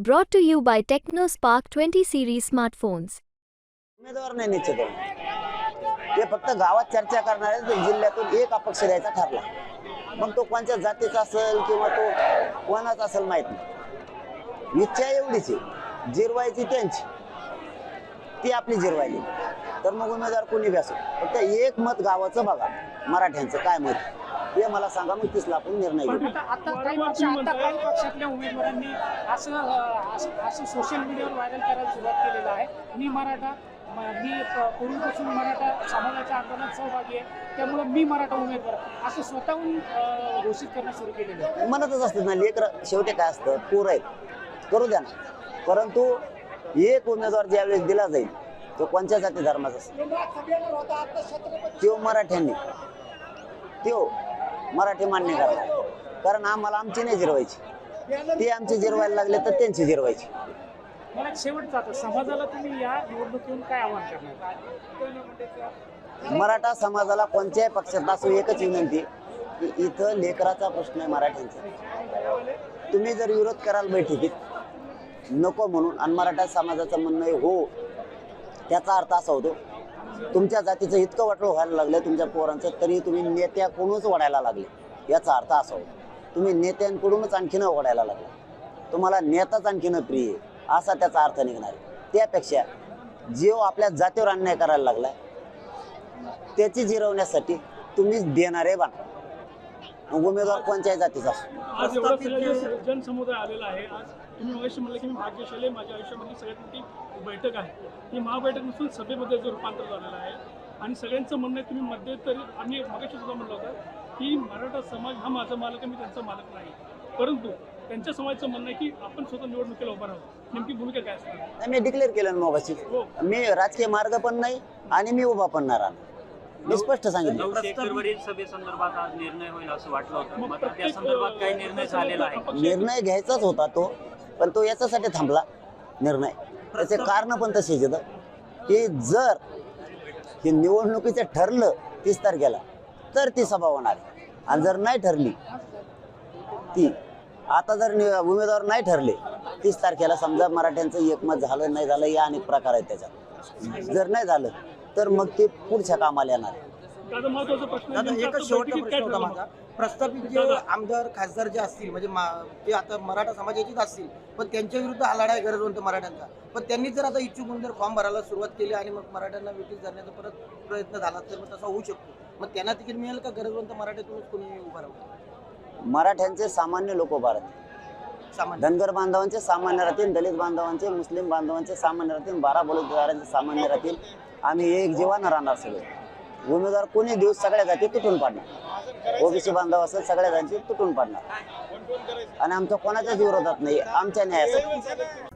Brought to you by TechnoSpark 20 series smartphones. उमेदवार नाही निश्चित होणार. ते फक्त गावात चर्चा करणारे ते जिल्ह्यातून एक अपक्ष द्यायचा ठरला. मग तो कोणत्या जातीचा असेल किंवा तो कोणाचा असेल माहीत नाही. इच्छा एवढीच आहे. जिरवायची त्यांची. ती आपली जिरवायली तर मग उमेदवार कोणी बी असो फक्त एक मत गावाचं बघा. मराठ्यांचं. काय मत? ते मला सांगा मग तीसला आपण निर्णय घेऊ आता आता काही वर्ष आता काही पक्षातल्या उमेदवारांनी असं अं, असं असं सोशल मीडियावर व्हायरल करायला सुरुवात केलेलं आहे. मी मराठा म- मी प- पूर्वीपासून मराठा समाजाच्या आंदोलनात सहभागी आहे. त्यामुळे मी मराठा उमेदवार. असं स्वतःहून अं, घोषित करणं सुरू केलेलं आहे. म्हणतच असते ना लेकर शेवटी काय असतं पोर आहेत. करू द्या ना. परंतु एक उमेदवार ज्यावेळेस दिला जाईल तो कोणत्या जाती धर्माचा असेल? तो मराठ्यांनी. तो मराठी मान्य करणार. कारण आम्हाला आमची नाही जिरवायची. ते आमची जिरवायला लागले तर त्यांची जिरवायची. मला एक शेवटचं आता समाजाला तुम्ही या निवडणुकीतून काय आव्हान करणार? मराठा समाजाला कोणत्याही पक्षात असो एकच विनंती की इथं लेकराचा प्रश्न आहे मराठ्यांचा. तुम्ही जर विरोध कराल बैठकीत नको म्हणून आणि मराठा समाजाचं म्हणणं हो त्याचा अर्थ असा होतो तुमच्या जातीचं इतकं वाटलं व्हायला लागलं तुमच्या पोरांचं तरी तुम्ही नेत्याकडूनच वाढायला लागले. याचा अर्थ असा होतो. तुम्ही नेत्यांकडूनच आणखीन वाढायला लागला. तुम्हाला नेताच आणखीन प्रिय आहे असा त्याचा अर्थ निघणार आहे. त्यापेक्षा जीव आपल्या जातीवर अन्याय करायला लागलाय त्याची जिरवण्यासाठी तुम्हीच देणारे बना उमेदवार कोणत्याही जातीचा. असो आज एवढा सगळा जनसमुदाय आलेला आहे आज तुम्ही मगाशी म्हणलं की मी भाग्यशाली आहे, माझ्या आयुष्यामधली सगळ्यात मोठी बैठक आहे. ही महाबैठक नसून सभेमध्ये जो रूपांतर झालेलं आहे आणि सगळ्यांचं म्हणणं आहे तुम्ही मध्यंतरी आम्ही मगाशी सुद्धा म्हणलं होतं की मराठा समाज हा माझा मालक आहे मी त्यांचा मालक नाही. परंतु त्यांच्या समाजाचं म्हणणं आहे की आपण स्वतः निवडणुकीला उभा राहू. नेमकी भूमिका काय असणार नाही, मी डिक्लेअर केलं ना मगाशी. हो. मी राजकीय मार्ग पण नाही आणि मी उभा पण नाही राहणार. मी स्पष्ट सांगितलं. सभेसंदर्भात आज निर्णय होईल असं वाटलं होतं. मग मात्र त्या प्रत्येक, संदर्भात काही निर्णय झालेला आहे? अपक्ष- निर्णय घ्यायचाच होता तो पण तो याच्यासाठी थांबला निर्णय. त्याचे कारण पण तसेच येतं की जर हे निवडणुकीचं ठरलं तीस तारखेला तर ती सभा होणार. आणि जर नाही ठरली ती आता जर उमेदवार नाही ठरले तीस तारखेला समजा मराठ्यांचं एकमत झालं नाही झालं या अनेक प्रकार आहेत त्याच्यात. जर नाही झालं तर मग ते पुढच्या कामाला येणार. आहे. दादा महत्त्वाचा प्रश्न आहे, दादा नेमका एकच तो शेवटचा बैठकीत काय प्रश्न होता ठरलं? माझा. प्रस्थापित जे आमदार खासदार जे असतील म्हणजे मा- जे आता मराठा समाजाचेच असतील पण त्यांच्या विरुद्ध हा लढा आहे गरजवंत मराठ्यांचा. पण त्यांनी जर आता इच्छुक म्हणून जर फॉर्म भरायला सुरुवात केली आणि मग मराठ्यांना वेटीस धरण्याचा परत प्रयत्न झाला तर मग तसा होऊ शकतो. मग त्यांना तिकीट मिळेल का? गरजवंत मराठ्यातूनच कोणी उभा राहू? मराठ्यांचे सामान्य लोक सामान्य धनगर बांधवांचे सामान्य राहतील दलित बांधवांचे मुस्लिम बांधवांचे सामान्य राहतील बारा बलुतेदारांचे सामान्य राहतील. आम्ही एक जीवानं राहणार सगळे. उमेदवार कोणी दिवस सगळ्या जाती तुटून पाडणार. ओबीसी बांधव असेल सगळ्या जाती तुटून पाडणार. आणि आमच्या कोणाच्याच विरोधात नाही आमच्या न्यायासाठी.